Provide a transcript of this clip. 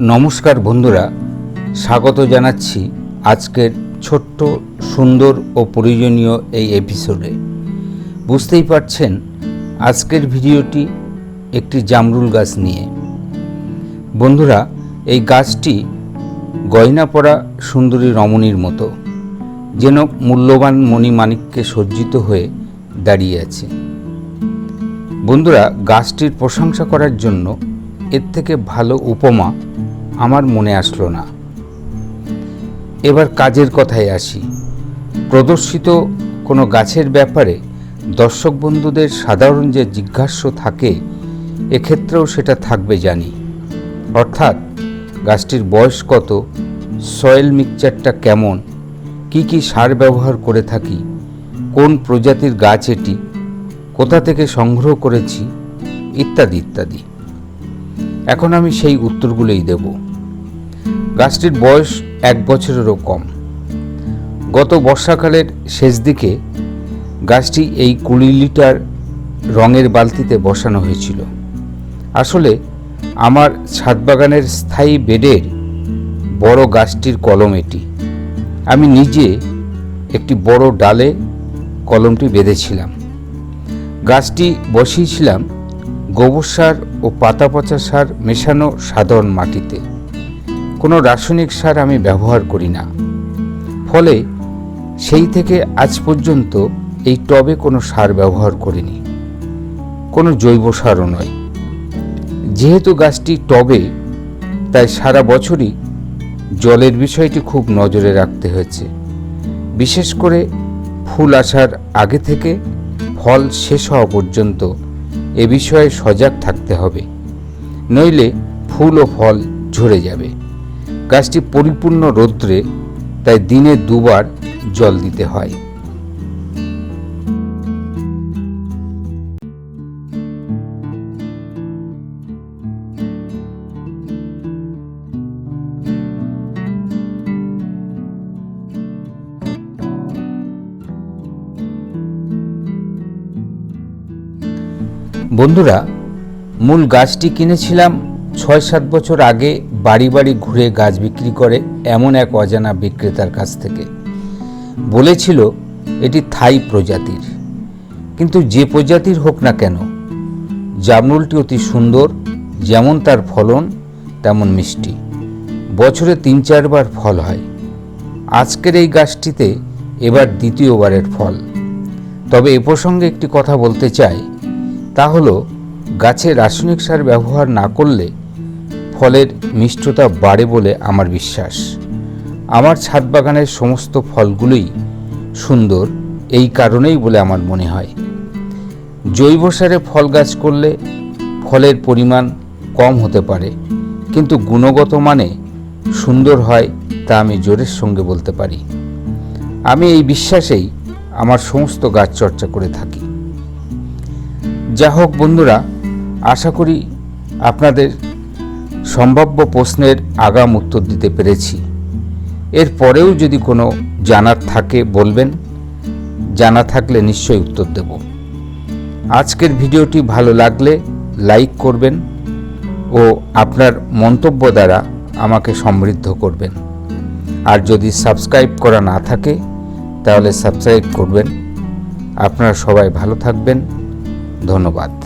নমস্কার বন্ধুরা, স্বাগত জানাচ্ছি আজকের ছোট্ট, সুন্দর ও প্রয়োজনীয় এই এপিসোডে বুঝতেই পারছেন, আজকের ভিডিওটি একটি জামরুল গাছ নিয়ে। বন্ধুরা, এই গাছটি গয়না পরা সুন্দরী রমণীর মতো, যেন মূল্যবান মণিমাণিক্যে সজ্জিত হয়ে দাঁড়িয়ে আছে। বন্ধুরা, গাছটির প্রশংসা করার জন্য এর থেকে ভালো উপমা আমার মনে আসলো না। এবার কাজের কথায় আসি। প্রদর্শিত কোনো গাছের ব্যাপারে দর্শক বন্ধুদের সাধারণ যে জিজ্ঞাস্য থাকে, এক্ষেত্রেও সেটা থাকবে জানি। অর্থাৎ, গাছটির বয়স কত সয়েল মিক্সচারটা কেমন, কি কি সার ব্যবহার করে থাকি, কোন প্রজাতির গাছ এটি, কোথা থেকে সংগ্রহ করেছি, ইত্যাদি ইত্যাদি। এখন আমি সেই উত্তরগুলোই দেব। গাছটির বয়স এক বছরেরও কম। গত বর্ষাকালের শেষ দিকে গাছটি এই কুড়ি লিটার রঙের বালতিতে বসানো হয়েছিল। আসলে আমার ছাদ বাগানের স্থায়ী বেডের বড় গাছটির কলম এটি। আমি নিজে একটি বড় ডালে কলমটি বেঁধেছিলাম। গাছটি বসিয়েছিলাম গোবর সার ও পাতা পচা সার মেশানো সাধারণ মাটিতে। কোনো রাসায়নিক সার আমি ব্যবহার করি না। ফলে সেই থেকে আজ পর্যন্ত এই টবে কোনো সার ব্যবহার করিনি। কোনো জৈব সারও নয়। যেহেতু গাছটি টবে, তাই সারা বছরই জলের বিষয়টি খুব নজরে রাখতে হয়েছে। বিশেষ করে ফুল আসার আগে থেকে ফল শেষ হওয়া পর্যন্ত এ বিষয়ে সজাগ থাকতে হবে। নইলে ফুল ও ফল ঝরে যাবে। গাছটি পরিপূর্ণ রৌদ্রে তাই দিনে দুবার জল দিতে হয়। বন্ধুরা মূল গাছটি কিনেছিলাম ছয় সাত বছর আগে বাড়ি বাড়ি ঘুরে গাছ বিক্রি করে এমন এক অজানা বিক্রেতার কাছ থেকে। বলেছিল, এটি থাই প্রজাতির। কিন্তু যে প্রজাতির হোক না কেন, জামরুলটি অতি সুন্দর, যেমন তার ফলন, তেমন মিষ্টি। বছরে তিন চারবার ফল হয়। আজকের এই গাছটিতে এবার দ্বিতীয়বারের ফল। তবে এ প্রসঙ্গে একটি কথা বলতে চাই। তা হলো, গাছে রাসায়নিক সার ব্যবহার না করলে ফলের মিষ্টতা বাড়ে বলে আমার বিশ্বাস। আমার ছাদ বাগানের সমস্ত ফলগুলোই সুন্দর, এই কারণেই বলে আমার মনে হয়। জৈব সারে ফল গাছ করলে ফলের পরিমাণ কম হতে পারে, কিন্তু গুণগত মানে সুন্দর হয় তা আমি জোরের সঙ্গে বলতে পারি। আমি এই বিশ্বাসেই আমার সমস্ত গাছ চর্চা করে থাকি। যা হোক বন্ধুরা, আশা করি আপনাদের সম্ভাব্য প্রশ্নের আগাম উত্তর দিতে পেরেছি। এর পরেও যদি কোনো জানার থাকে বলবেন, জানা থাকলে নিশ্চয়ই উত্তর দেব। আজকের ভিডিওটি ভালো লাগলে লাইক করবেন ও আপনার মন্তব্য দ্বারা আমাকে সমৃদ্ধ করবেন। আর যদি সাবস্ক্রাইব করা না থাকে, তাহলে সাবস্ক্রাইব করবেন। আপনারা সবাই ভালো থাকবেন। ধন্যবাদ।